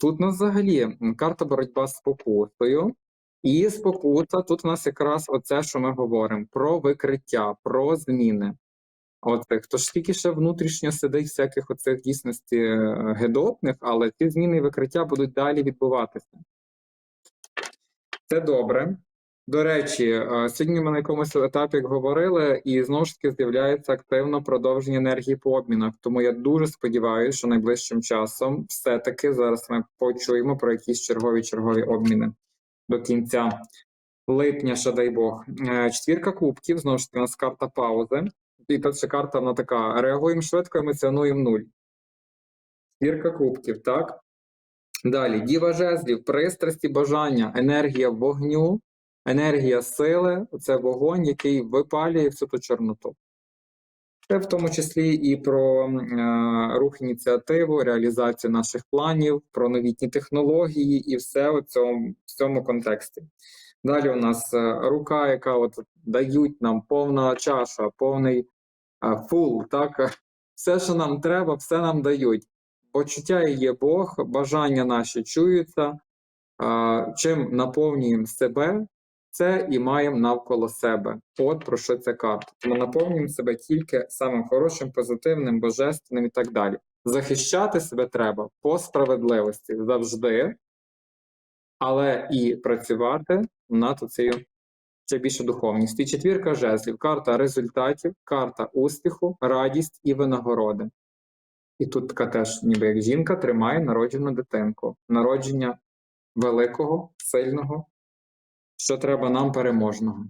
Тут у нас взагалі карта боротьба з спокусою. І спокуса тут у нас якраз оце, що ми говоримо: про викриття, про зміни. Оце хто ж тільки ще внутрішньо сидить всяких оцих дійсності гедопних, але ці зміни і викриття будуть далі відбуватися. Це добре. До речі, е, сьогодні ми на якомусь етапі говорили, і знову ж таки з'являється активно продовження енергії по обмінах. Тому я дуже сподіваюся, що найближчим часом все-таки зараз ми почуємо про якісь чергові чергові обміни до кінця липня, ще дай Бог. Е, Четвірка кубків, знову ж таки, у нас карта паузи. І перша карта вона така: реагуємо швидко, емоціонуємо нуль. Четвірка кубків, так? Далі, діва жезлів, пристрасті, бажання, енергія вогню, енергія сили це вогонь, який випалює всю ту чорноту. Це в тому числі і про е, рух ініціативу, реалізацію наших планів, про новітні технології і все у цьому, в цьому контексті. Далі у нас е, рука, яка от дають нам повна чаша, повний е, фул, так? Все, що нам треба, все нам дають. Почуття є Бог, бажання наші чуються. Чим наповнюємо себе, це і маємо навколо себе. От про що ця карта. Ми наповнюємо себе тільки самим хорошим, позитивним, божественним і так далі. Захищати себе треба по справедливості завжди, але і працювати над цією ще більше духовністю. І четвірка жезлів, карта результатів, карта успіху, радість і винагороди. І тут така теж, ніби як жінка, тримає народжену дитинку, народження великого, сильного, що треба нам переможного.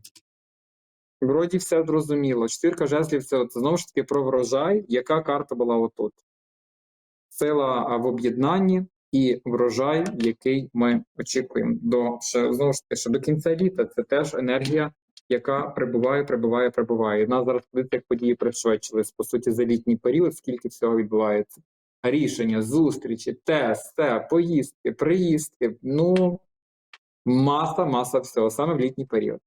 Вроді все зрозуміло. Четвірка жезлів це знову ж таки про врожай, яка карта була отут. Сила в об'єднанні і врожай, який ми очікуємо до ще, знову ж таки, що до кінця літа. Це теж енергія, яка прибуває, прибуває, прибуває. І нас зараз як події пришвидшились, по суті, за літній період, скільки всього відбувається. Рішення, зустрічі, тест, те, поїздки, приїздки. Ну, маса, маса всього, саме в літній період.